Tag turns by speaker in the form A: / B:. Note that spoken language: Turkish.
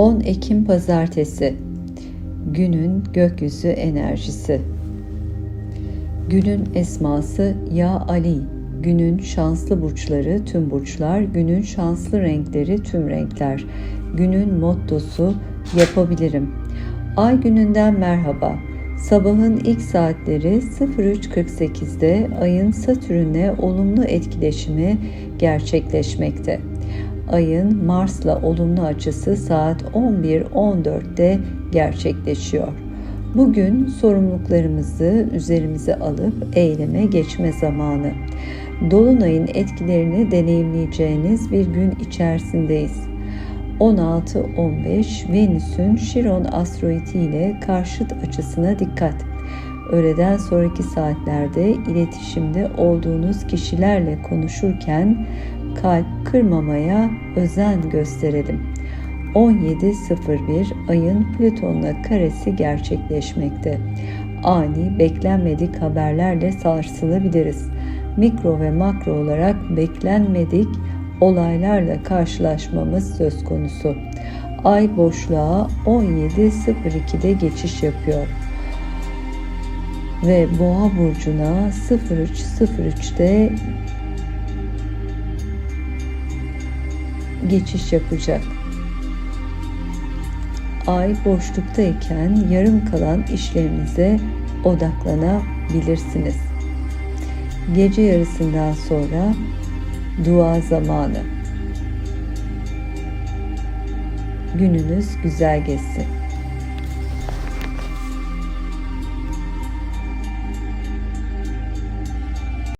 A: 10 Ekim Pazartesi Günün gökyüzü enerjisi Günün esması Ya Ali Günün şanslı burçları tüm burçlar, günün şanslı renkleri tüm renkler. Günün mottosu yapabilirim. Ay gününden merhaba. Sabahın ilk saatleri 03.48'de ayın Satürn'le olumlu etkileşimi gerçekleşmekte. Ayın Mars'la olumlu açısı saat 11.14'te gerçekleşiyor. Bugün sorumluluklarımızı üzerimize alıp eyleme geçme zamanı. Dolunayın etkilerini deneyimleyeceğiniz bir gün içerisindeyiz. 16-15 Venüs'ün Şiron asteroidi ile karşıt açısına dikkat. Öğleden sonraki saatlerde iletişimde olduğunuz kişilerle konuşurken kalp kırmamaya özen gösterelim. 17.01 ayın Plüton'la karesi gerçekleşmekte. Ani, beklenmedik haberlerle sarsılabiliriz. Mikro ve makro olarak beklenmedik olaylarla karşılaşmamız söz konusu. Ay boşluğa 17.02'de geçiş yapıyor ve Boğa burcuna 03.03'te geçiş yapacak. Ay boşluktayken yarım kalan işlerinize odaklanabilirsiniz. Gece yarısından sonra dua zamanı. Gününüz güzel geçsin.